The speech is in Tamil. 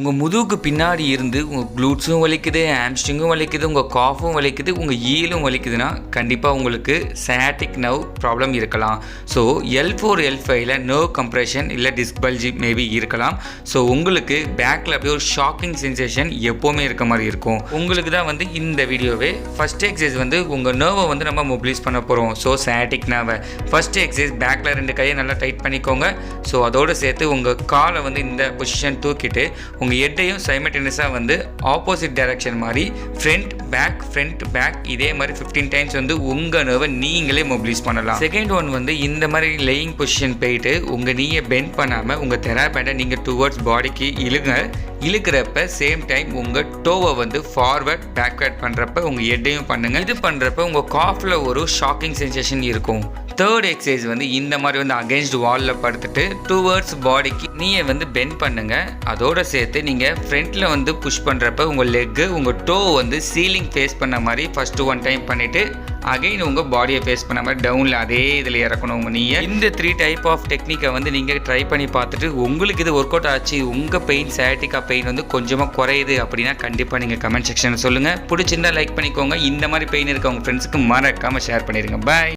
உங்கள் முதுகுக்கு பின்னாடி இருந்து உங்கள் க்ளூட்ஸும் வலிக்குது ஆம்ஸ்டிங்கும் வலிக்குது உங்கள் காஃபும் வலிக்குது உங்கள் ஈலும் வலிக்குதுன்னா கண்டிப்பாக உங்களுக்கு சயாட்டிக் நர்வ் ப்ராப்ளம் இருக்கலாம். ஸோ எல் ஃபோர் எல் ஃபைவ்ல நர்வ் கம்ப்ரெஷன் இல்லை டிஸ்பல்ஜி மேபி இருக்கலாம். ஸோ உங்களுக்கு பேக்கில் அப்படியே ஒரு ஷாக்கிங் சென்சேஷன் எப்போவுமே இருக்க மாதிரி இருக்கும். உங்களுக்கு தான் வந்து இந்த வீடியோவே ஃபஸ்ட் எக்ஸசைஸ் வந்து உங்கள் நர்வை வந்து நம்ம மொபிலைஸ் பண்ண போகிறோம் ஸோ சயாட்டிக் நர்வை ஃபஸ்ட் எக்ஸசைஸ் பேக்கில் ரெண்டு கையை நல்லா டைட் பண்ணிக்கோங்க. ஸோ அதோடு சேர்த்து உங்கள் காலை வந்து இந்த பொசிஷன் தூக்கிட்டு உங்கள் ஹெட்டையும் சைமல்டேனியஸாக வந்து ஆப்போசிட் டைரக்ஷன் மாதிரி ஃப்ரண்ட் பேக் ஃப்ரண்ட் பேக் இதே மாதிரி ஃபிஃப்டீன் டைம்ஸ் வந்து உங்கள் நர்வை நீங்களே மொபிலைஸ் பண்ணலாம். செகண்ட் ஒன் வந்து இந்த மாதிரி லேயிங் பொசிஷன் போயிட்டு உங்கள் நீயை பெண்ட் பண்ணாமல் உங்கள் தெராபேண்டை நீங்கள் டுவர்ட்ஸ் பாடிக்கு இழுங்க. இழுக்கிறப்ப சேம் டைம் உங்கள் டோவை வந்து ஃபார்வர்ட் பேக்வேர்ட் பண்ணுறப்ப உங்கள் ஹெட்டையும் பண்ணுங்கள் இது பண்ணுறப்ப உங்கள் காஃபில் ஒரு ஷாக்கிங் சென்சேஷன் இருக்கும். தேர்ட் எக்ஸசைஸ் வந்து இந்த மாதிரி வந்து அகேன்ஸ்ட் வாலில் படுத்துட்டு டுவர்ட்ஸ் பாடிக்கு நீயே வந்து பெண்ட் பண்ணுங்கள் அதோடு சேர்த்து நீங்கள் ஃப்ரண்ட்டில் வந்து புஷ் பண்ணுறப்ப உங்கள் லெக்கு உங்கள் டோ வந்து சீலிங் ஃபேஸ் பண்ண மாதிரி ஃபஸ்ட்டு ஒன் டைம் பண்ணிவிட்டு அகைன் உங்கள் பாடியை ஃபேஸ் பண்ண மாதிரி டவுனில் அதே இதில் இறக்கணும் உங்கள் நீயை இந்த த்ரீ டைப் ஆஃப் டெக்னிக்கை வந்து நீங்கள் ட்ரை பண்ணி பார்த்துட்டு உங்களுக்கு இது ஒர்க் அவுட் ஆச்சு உங்கள் பெயின் சயாட்டிக்கா பெயின் வந்து கொஞ்சமாக குறையுது அப்படின்னா கண்டிப்பாக நீங்கள் கமெண்ட் செக்ஷனில் சொல்லுங்கள் பிடிச்சிருந்தா லைக் பண்ணிக்கோங்க. இந்த மாதிரி பெயின் இருக்க உங்கள் ஃப்ரெண்ட்ஸுக்கு மறக்காமல் ஷேர் பண்ணிடுங்க பாய்